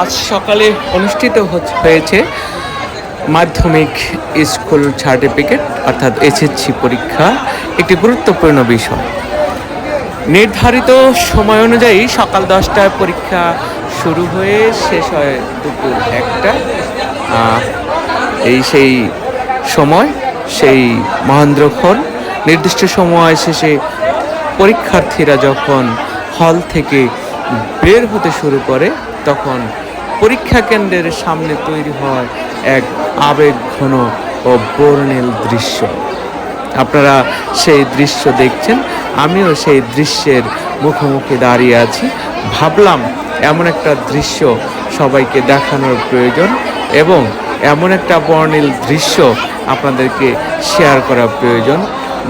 আজ সকালে অনুষ্ঠিত হয়েছে মাধ্যমিক স্কুল সার্টিফিকেট, অর্থাৎ এসএসসি পরীক্ষা, একটি গুরুত্বপূর্ণ বিষয়। নির্ধারিত সময় অনুযায়ী সকাল দশটায় পরীক্ষা শুরু হয়ে শেষ হয় দুপুর একটা। এই সেই সময়, সেই মহেন্দ্রক্ষণ নির্দিষ্ট সময় শেষে পরীক্ষার্থীরা যখন হল থেকে বের হতে শুরু করে, তখন পরীক্ষা কেন্দ্রের সামনে তৈরি হয় এক আবেগ ঘন ও বর্ণিল দৃশ্য। আপনারা সেই দৃশ্য দেখছেন, আমিও সেই দৃশ্যের মুখোমুখি দাঁড়িয়ে আছি। ভাবলাম, এমন একটা দৃশ্য সবাইকে দেখানোর প্রয়োজন এবং এমন একটা বর্ণিল দৃশ্য আপনাদেরকে শেয়ার করা প্রয়োজন।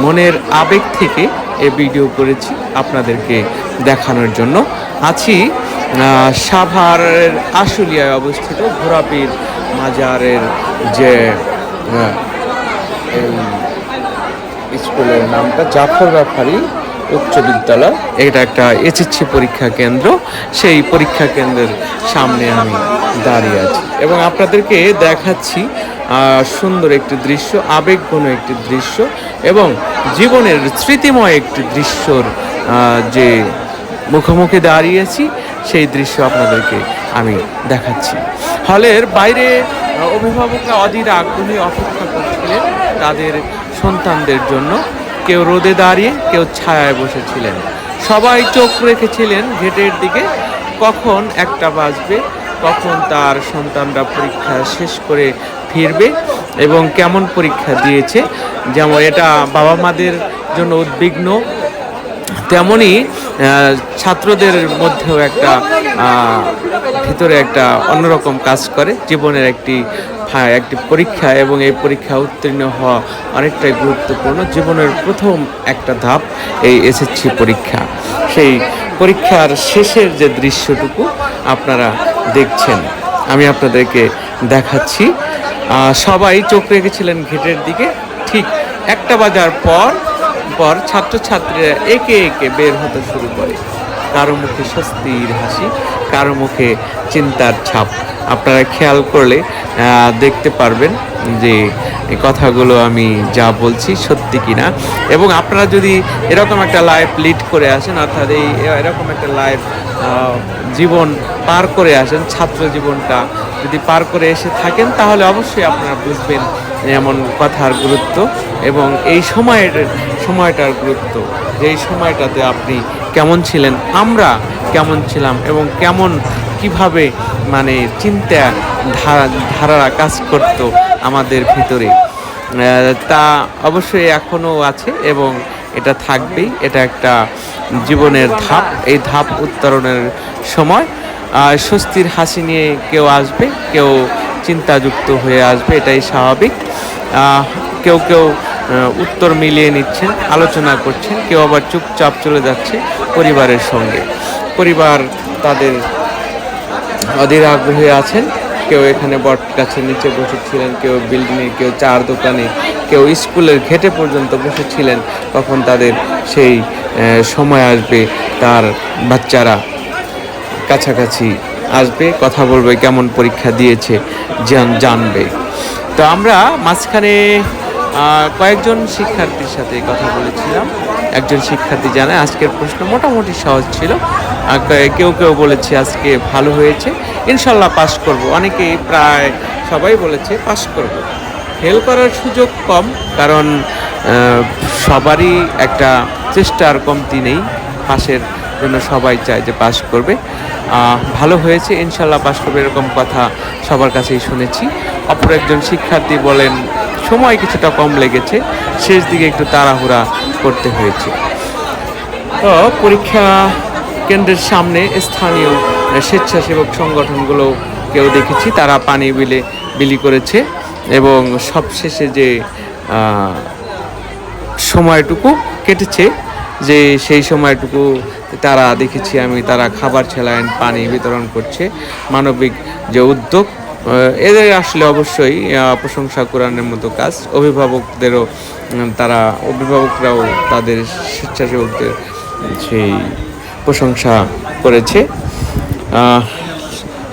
মনের আবেগ থেকে এ ভিডিও করেছি আপনাদেরকে দেখানোর জন্য। আছি সাভার সাভারের আশুলিয়ায় অবস্থিত ঘোরাপির মাজারের যে স্কুলের নামটা জাফর ব্যাপারী উচ্চ বিদ্যালয়। এটা একটা এসএসসি পরীক্ষা কেন্দ্র। সেই পরীক্ষা কেন্দ্রের সামনে আমি দাঁড়িয়ে আছি। এবং আপনাদেরকে দেখাচ্ছি সুন্দর একটি দৃশ্য, আবেগঘন একটি দৃশ্য এবং জীবনের স্মৃতিময় একটি দৃশ্যর যে মুখোমুখি দাঁড়িয়েছি সেই দৃশ্য আপনাদেরকে আমি দেখাচ্ছি। হলের বাইরে অভিভাবকরা অধীর আগ্রহী অপেক্ষা করছিলেন তাদের সন্তানদের জন্য। কেউ রোদে দাঁড়িয়ে, কেউ ছায়ায় বসেছিলেন। সবাই চোখ রেখেছিলেন গেটের দিকে, কখন একটা বাজবে, কখন তার সন্তানরা পরীক্ষা শেষ করে ফিরবে এবং কেমন পরীক্ষা দিয়েছে, যেমন এটা বাবা মাদের জন্য উদ্বিগ্ন তেমনই ছাত্রদের মধ্যেও একটা ভিতরে একটা অন্যরকম কাজ করে, জীবনের একটি হ্যাঁ, একটি পরীক্ষা এবং এই পরীক্ষা উত্তীর্ণ হওয়া অনেকটাই গুরুত্বপূর্ণ। জীবনের প্রথম একটা ধাপ এই এসএসসি পরীক্ষা। সেই পরীক্ষার শেষের যে দৃশ্যটুকু আপনারা দেখছেন আমি আপনাদেরকে দেখাচ্ছি। সবাই চোখ রেখেছিলেন ঘেটের দিকে। ঠিক একটা বাজার পর পর ছাত্রছাত্রীরা একে একে বের হতে শুরু করে। কারও মুখে স্বস্তির হাসি, কারও মুখে চিন্তার ছাপ। আপনারা খেয়াল করলে দেখতে পারবেন যে কথাগুলো আমি যা বলছি সত্যি কিনা। এবং আপনারা যদি এরকম একটা লাইফ লিড করে আসেন, অর্থাৎ এই, এরকম একটা লাইফ জীবন পার করে আসেন, ছাত্র জীবনটা যদি পার করে এসে থাকেন, তাহলে অবশ্যই আপনারা বুঝবেন এমন কথার গুরুত্ব এবং এই সময়ের, সময়টার গুরুত্ব। যে সময়টাতে আপনি কেমন ছিলেন, আমরা কেমন ছিলাম এবং কেমন কীভাবে মানে চিন্তা ধারা ধারা কাজ করত আমাদের ভিতরে। তা অবশ্যই এখনও আছে এবং এটা থাকবেই। এটা একটা জীবনের ধাপ, এই ধাপ উত্তরণের সময়। স্বস্তির হাসি নিয়ে কেউ আসবে, কেউ চিন্তাযুক্ত হয়ে আসবে, এটাই স্বাভাবিক। কেউ কেউ উত্তর মিলিয়ে নিচ্ছেন, আলোচনা করছেন, কেউ আবার চুপচাপ চলে যাচ্ছে পরিবারের সঙ্গে। পরিবার তাদের অধীর আগ্রহে আছেন, কেউ এখানে বট গাছের নিচে বসেছিলেন, কেউ বিল্ডিংয়ে, কেউ চার দোকানে, কেউ স্কুলের ঘেটে পর্যন্ত বসেছিলেন তখন তাদের সেই সময় আসবে, তার বাচ্চারা কাছাকাছি আসবে, কথা বলবে, কেমন পরীক্ষা দিয়েছে, জান- জানবে। তো আমরা মাঝখানে কয়েকজন শিক্ষার্থীর সাথে কথা বলেছিলাম। একজন শিক্ষার্থী জানায়, আজকের প্রশ্ন মোটামুটি সহজ ছিল। কেউ কেউ বলেছে আজকে ভালো হয়েছে। ইনশাল্লাহ পাশ করব। অনেকেই প্রায় সবাই বলেছে, পাশ করব। ফেল করার সুযোগ কম, কারণ সবারই একটা চেষ্টার কমতি নেই। পাশের জন্য সবাই চায় যে পাশ করবে। ভালো হয়েছে, ইনশাল্লাহ পাশ করবে এরকম কথা সবার কাছেই শুনেছি। অপর একজন শিক্ষার্থী বলেন সময় কিছুটা কম লেগেছে। শেষ দিকে একটু তাড়াহুড়া করতে হয়েছে। তো পরীক্ষা কেন্দ্রের সামনে স্থানীয় স্বেচ্ছাসেবক সংগঠনগুলো কেউ দেখেছি, তারা পানি বিলে বিলি করেছে এবং সবশেষে যে সময়টুকু কেটেছে, যে সেই সময়টুকু তারা দেখেছি আমি, তারা খাবার ছেলায়ন পানি বিতরণ করছে। মানবিক যে উদ্যোগ এদের আসলে অবশ্যই প্রশংসা করানোর মতো কাজ। অভিভাবকদেরও তারা, অভিভাবকরাও তাদের স্বেচ্ছাসেবকদের সেই প্রশংসা করেছে।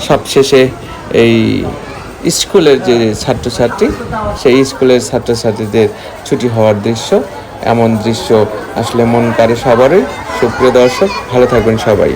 সবশেষে এই স্কুলের যে ছাত্রছাত্রী, সেই স্কুলের ছাত্রছাত্রীদের ছুটি হওয়ার দৃশ্য, এমন দৃশ্য আসলে মন কারে সবারই। সুপ্রিয় দর্শক, ভালো থাকবেন সবাই।